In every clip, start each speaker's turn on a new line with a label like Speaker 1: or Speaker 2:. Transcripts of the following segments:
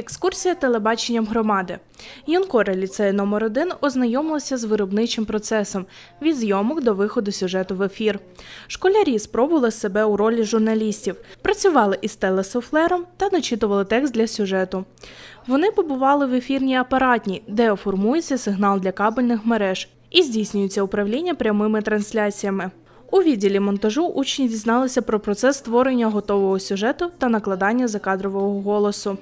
Speaker 1: Екскурсія телебаченням громади. Юнкори ліцею номер 1 ознайомилися з виробничим процесом від зйомок до виходу сюжету в ефір. Школярі спробували себе у ролі журналістів, працювали із телесуфлером та начитували текст для сюжету. Вони побували в ефірній апаратні, де оформується сигнал для кабельних мереж і здійснюється управління прямими трансляціями. У відділі монтажу учні дізналися про процес створення готового сюжету та накладання закадрового голосу.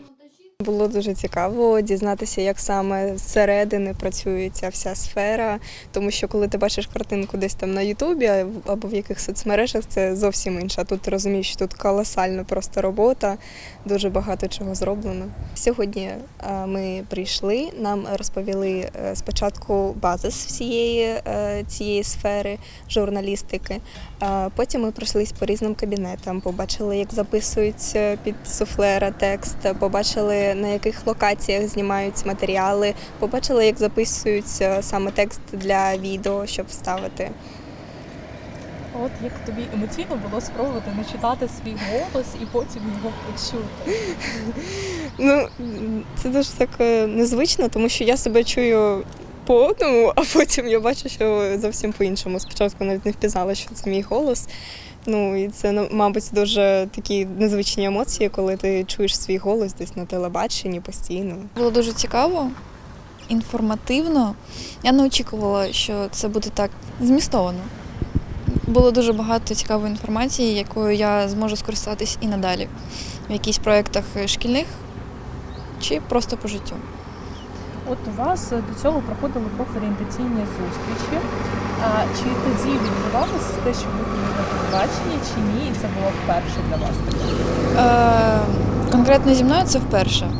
Speaker 2: Було дуже цікаво дізнатися, як саме зсередини працює ця вся сфера. Тому що коли ти бачиш картинку десь там на Ютубі або в яких соцмережах, це зовсім інше. Тут розумієш, що тут колосальна просто робота, дуже багато чого зроблено. Сьогодні е, ми прийшли, нам розповіли е, спочатку базис всієї е, цієї сфери журналістики. Потім ми пройшлись по різним кабінетам, побачили, як записують під суфлера текст, побачили на яких локаціях знімають матеріали, побачила, як записують саме текст для відео, щоб вставити.
Speaker 3: От як тобі емоційно було спробувати начитати свій голос і потім його почути.
Speaker 2: Ну це дуже так е, незвично, тому що я себе чую по одному, а потім я бачу, що зовсім по-іншому. Спочатку навіть не впізнала, що це мій голос. Ну і це ну, мабуть дуже такі незвичні емоції, коли ти чуєш свій голос десь на телебаченні постійно.
Speaker 4: Було дуже цікаво, інформативно. Я не очікувала, що це буде так змістовано. Було дуже багато цікавої інформації, якою я зможу скористатись і надалі в якихось проєктах шкільних чи просто по життю.
Speaker 3: От у вас до цього проходили профорієнтаційні зустрічі. А чи тоді відбувалося те, що ви були на телебаченні, чи ні? І це було вперше для вас?
Speaker 4: Е, конкретно зі мною це вперше,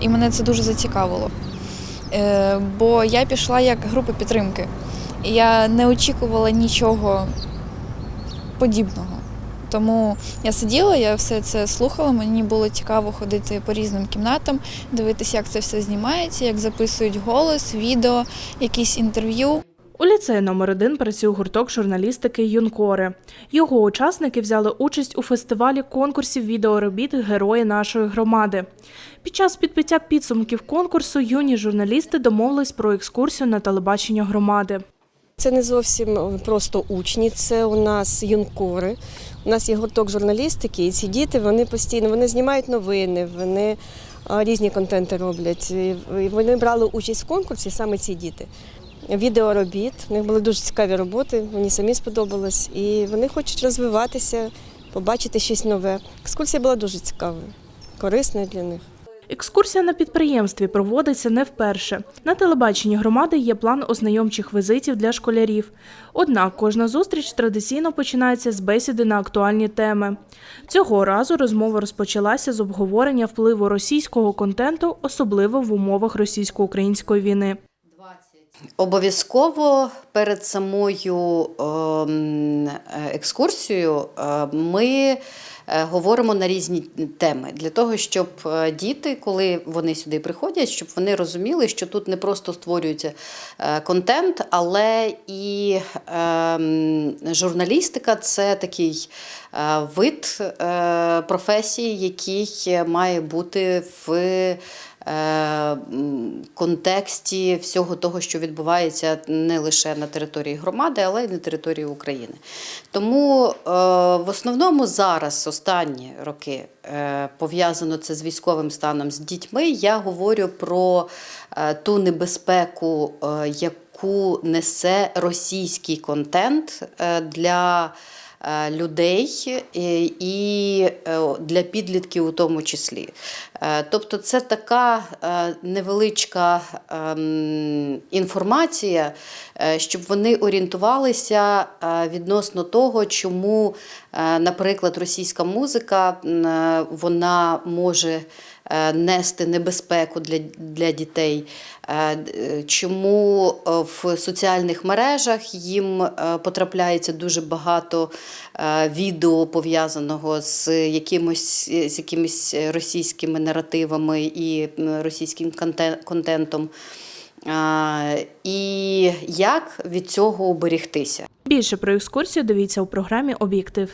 Speaker 4: і мене це дуже зацікавило. Е, бо я пішла як група підтримки. І я не очікувала нічого подібного. Тому я сиділа, я все це слухала. Мені було цікаво ходити по різним кімнатам, дивитися, як це все знімається, як записують голос, відео, якісь інтерв'ю.
Speaker 1: У ліцеї номер 1 працює гурток журналістики Юнкори. Його учасники взяли участь у фестивалі конкурсів відеоробіт Герої нашої громади. Під час підбиття підсумків конкурсу юні журналісти домовились про екскурсію на телебачення громади.
Speaker 5: Це не зовсім е, просто учні, це у нас юнкори. У нас є гурток журналістики, і ці діти вони постійно вони знімають новини, вони різні контенти роблять. І Вони брали участь в конкурсі, саме ці діти. Відеоробіт. У них були дуже цікаві роботи, мені самі сподобалось. І вони хочуть розвиватися, побачити щось нове. Екскурсія була дуже цікавою, корисною для них.
Speaker 1: Екскурсія на підприємстві проводиться не вперше. На телебаченні громади є план ознайомчих візитів для школярів. Однак кожна зустріч традиційно починається з бесіди на актуальні теми. Цього разу розмова розпочалася з обговорення впливу російського контенту, особливо в умовах російсько-української війни.
Speaker 6: Обов'язково перед самою ем, екскурсією е, ми е, говоримо на різні теми. Для того, щоб е, діти, коли вони сюди приходять, щоб вони розуміли, що тут не просто створюється е, контент, але і ем, журналістика це такий е, вид е, професії, який має бути в е, контексті всього того, що відбувається не лише на території громади, але й на території України. Тому е, в основному зараз, останні роки, е, пов'язано це з військовим станом з дітьми. Я говорю про е, ту небезпеку, е, яку несе російський контент е, для е, людей е, і е, для підлітків у тому числі. Е, Тобто це така невеличка ем, інформація, щоб вони орієнтувалися відносно того, чому, наприклад, російська музика вона може нести небезпеку для, для дітей, е, е, чому е, в соціальних мережах їм е, потрапляється дуже багато е, відео пов'язаного з якимось, з якимись російськими наративами і російським контентом. І як від цього уберегтися?
Speaker 1: Більше про екскурсію дивіться у програмі Об'єктив.